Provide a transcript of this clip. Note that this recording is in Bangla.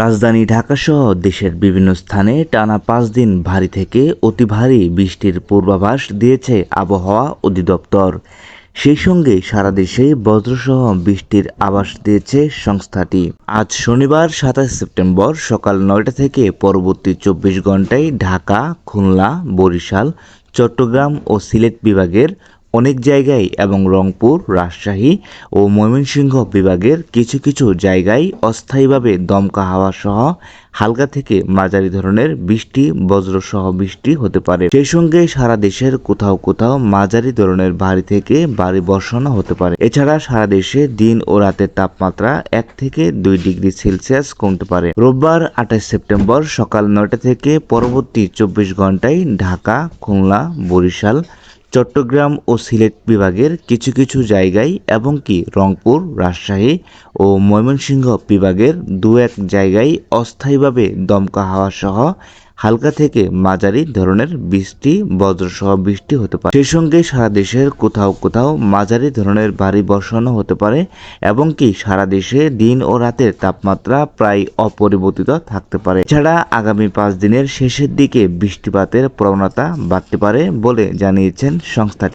রাজধানী ঢাকাসহ দেশের বিভিন্ন স্থানে টানা পাঁচ দিন ভারী থেকে অতি ভারী বৃষ্টির পূর্বাভাস দিয়েছে আবহাওয়া অধিদপ্তর। সেই সঙ্গে সারা দেশে বজ্রসহ বৃষ্টির আভাস দিয়েছে সংস্থাটি। আজ শনিবার সাতাশ সেপ্টেম্বর সকাল নয়টা থেকে পরবর্তী চব্বিশ ঘন্টায় ঢাকা, খুলনা, বরিশাল, চট্টগ্রাম ও সিলেট বিভাগের অনেক জায়গায় এবং রংপুর, রাজশাহী ও ময়মনসিংহ বিভাগের কিছু কিছু জায়গায় অস্থায়ীভাবে দমকা হাওয়া সহ হালকা থেকে মাঝারি ধরনের বৃষ্টি, বজ্রসহ বৃষ্টি হতে পারে। সেই সঙ্গে সারা দেশের কোথাও কোথাও মাঝারি ধরনের ভারী থেকে ভারী বর্ষণও হতে পারে। এছাড়া সারা দেশে দিন ও রাতের তাপমাত্রা এক থেকে দুই ডিগ্রি সেলসিয়াস কমতে পারে। রোববার আঠাশ সেপ্টেম্বর সকাল নয়টা থেকে পরবর্তী চব্বিশ ঘন্টায় ঢাকা, খুলনা, বরিশাল চট্টগ্রাম ও সিলেট বিভাগের কিছু কিছু জায়গায় এবং কি রংপুর, রাজশাহী ও ময়মনসিংহ বিভাগের দু এক জায়গায় অস্থায়ীভাবে দমকা হাওয়া সহ হালকা থেকে মাঝারি ধরনের বৃষ্টি, বজ্রসহ বৃষ্টি হতে পারে। সেই সঙ্গে সারা দেশের কোথাও কোথাও মাঝারি ধরনের ভারী বর্ষণও হতে পারে এবং কি সারা দেশে দিন ও রাতের তাপমাত্রা প্রায় অপরিবর্তিত থাকতে পারে। এছাড়া আগামী পাঁচ দিনের শেষের দিকে বৃষ্টিপাতের প্রবণতা বাড়তে পারে বলে জানিয়েছেন সংস্থাটি